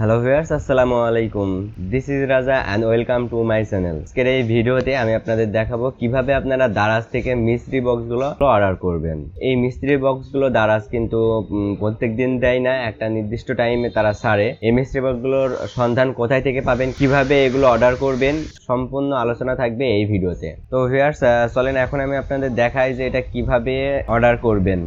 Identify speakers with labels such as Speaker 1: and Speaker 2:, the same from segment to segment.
Speaker 1: Hello viewers আসসালামু আলাইকুম। This is Raja and welcome to my channel আজকের এই ভিডিওতে আমি আপনাদের দেখাবো কীভাবে আপনারা দারাজ থেকে মিস্ত্রি বক্সগুলো অর্ডার করবেন। এই মিস্ত্রি বক্সগুলো দারাজ কিন্তু প্রত্যেক দিন দেয় না, একটা নির্দিষ্ট টাইমে তারা ছাড়ে এই মিস্ত্রি বক্সগুলোর সন্ধান কোথায় থেকে পাবেন, কীভাবে এগুলো অর্ডার করবেন, সম্পূর্ণ আলোচনা থাকবে এই ভিডিওতে। তো ভিউয়ার্স চলেন এখন আমি আপনাদের দেখাই যে এটা কীভাবে অর্ডার করবেন।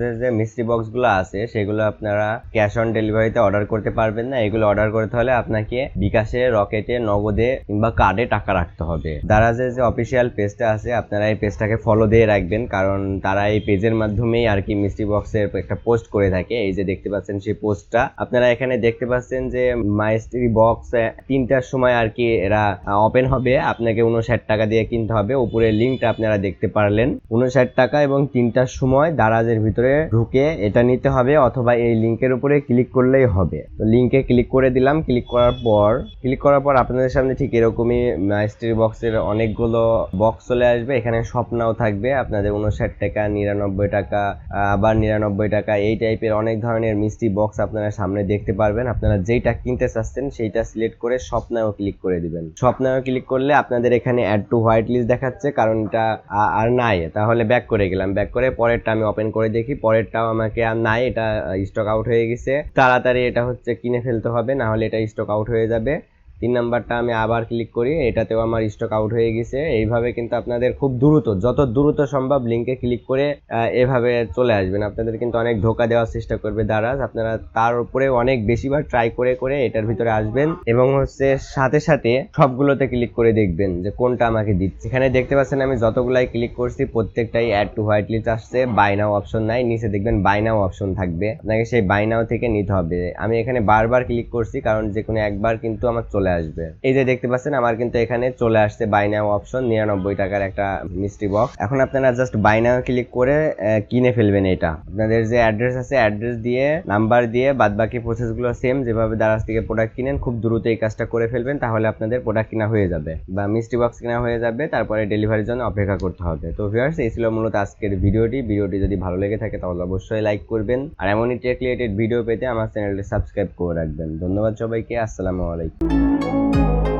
Speaker 1: যে যে মিস্ত্রি বক্সগুলো আছে, সেগুলো আপনারা ক্যাশ অন ডেলিভারিতে অর্ডার করতে পারবেন না এগুলো অর্ডার করতে হলে আপনাকে বিকাশে রকেটে নগদে কিংবা কার্ডে টাকা রাখতে হবে। দারাজের যে অফিসিয়াল পেজটা আছে, আপনারা এই পেজটাকে ফলো দিয়ে রাখবেন, কারণ তারা এই পেজের মাধ্যমেই আর কি মিস্ত্রি বক্সের একটা পোস্ট করে থাকে। এই যে দেখতে পাচ্ছেন সেই পোস্টটা আপনারা এখানে দেখতে পাচ্ছেন যে মাইস্ত্রি বক্স তিনটার সময় আর কি এরা ওপেন হবে। আপনাকে উনষাট টাকা দিয়ে কিনতে হবে। উপরে লিঙ্কটা আপনারা দেখতে পারলেন। উনষাট টাকা এবং তিনটার সময় দারাজের ভিতরে ঢুকে এটা নিতে হবে, অথবা এই লিঙ্কের উপরে ক্লিক করলেই হবে। তো লিঙ্কে ক্লিক করে দিলাম ক্লিক করার পর ক্লিক করার পর আপনাদের সামনে ঠিক এরকমই মাইস্ট্রি বক্সের অনেকগুলো বক্স চলে আসবে। এখানে স্বপ্নাও থাকবে। আপনাদের উনষাট টাকা, নিরানব্বই টাকা, আবার নিরানব্বই টাকা, এই টাইপের অনেক ধরনের মিষ্টি বক্স আপনারা সামনে দেখতে পারবেন। আপনারা যেইটা কিনতে চাচ্ছেন, সেইটা সিলেক্ট করে স্বপ্নাও ক্লিক করে দিবেন। স্বপ্নাও ক্লিক করলে আপনাদের এখানে অ্যাড টু হোয়াইট লিস্ট দেখাচ্ছে, কারণ এটা আর নাই। তাহলে ব্যাক করে গেলাম। ব্যাক করে পরেরটা আমি ওপেন করে দেখি। পরেরটাও আমাকে আর নাই, এটা স্টক আউট হয়ে গেছে। তাড়াতাড়ি এটা হচ্ছে কিনে ফেলতে হবে না হলে এটা স্টক আউট হয়ে যাবে। তিন নাম্বারটা আমি আবার ক্লিক করি, এটাতেও আমার স্টক আউট হয়ে গেছে। এইভাবে কিন্তু আপনাদের খুব দ্রুত, যত দ্রুত সম্ভব লিঙ্কে ক্লিক করে এভাবে চলে আসবেন। আপনাদের কিন্তু অনেক ধোকা দেওয়ার চেষ্টা করবে দারাজ। আপনারা তার উপরে অনেক বেশিবার ট্রাই করে করে এটার ভিতরে আসবেন এবং হচ্ছে সাথে সাথে সবগুলোতে ক্লিক করে দেখবেন যে কোনটা আমাকে দিচ্ছে। এখানে দেখতে পাচ্ছেন আমি যতগুলাই ক্লিক করছি, প্রত্যেকটাই অ্যাড টু হোয়াইট লিস্ট আসছে। বাই নাও অপশন নাই, নিচে দেখবেন বাই নাও অপশন থাকবে। আপনাকে সেই বাই নাও থেকে নিতে হবে। আমি এখানে বারবার ক্লিক করছি, কারণ যে কোনো একবার কিন্তু আমার চলে আসবে। এই যে দেখতে পাচ্ছেন, আমার কিন্তু এখানে চলে আসছে বাই নাও অপশন নিরানব্বই টাকার একটা মিষ্টি বক্স এখন আপনারা জাস্ট বাই নাও ক্লিক করে কিনে ফেলবেন এটা। আপনাদের যে অ্যাড্রেস আছে অ্যাড্রেস দিয়ে নাম্বার দিয়ে বাদ বাকি প্রসেসগুলো সেম যেভাবে দারাজ থেকে প্রোডাক্ট কিনেন, খুব দ্রুত এই কাজটা করে ফেলবেন, তাহলে আপনাদের প্রোডাক্ট কিনা হয়ে যাবে বা মিষ্টি বক্স কিনা হয়ে যাবে, তারপরে ডেলিভারির জন্য অপেক্ষা করতে হবে। তো ভিউয়ার্স এই ছিল মূলত আজকের ভিডিওটি। ভিডিওটি যদি ভালো লেগে থাকে, তাহলে অবশ্যই লাইক করবেন। আর এমনই টেক রিলেটেড ভিডিও পেতে আমার চ্যানেলটি সাবস্ক্রাইব করে রাখবেন। ধন্যবাদ সবাইকে, আসসালামু আলাইকুম। Música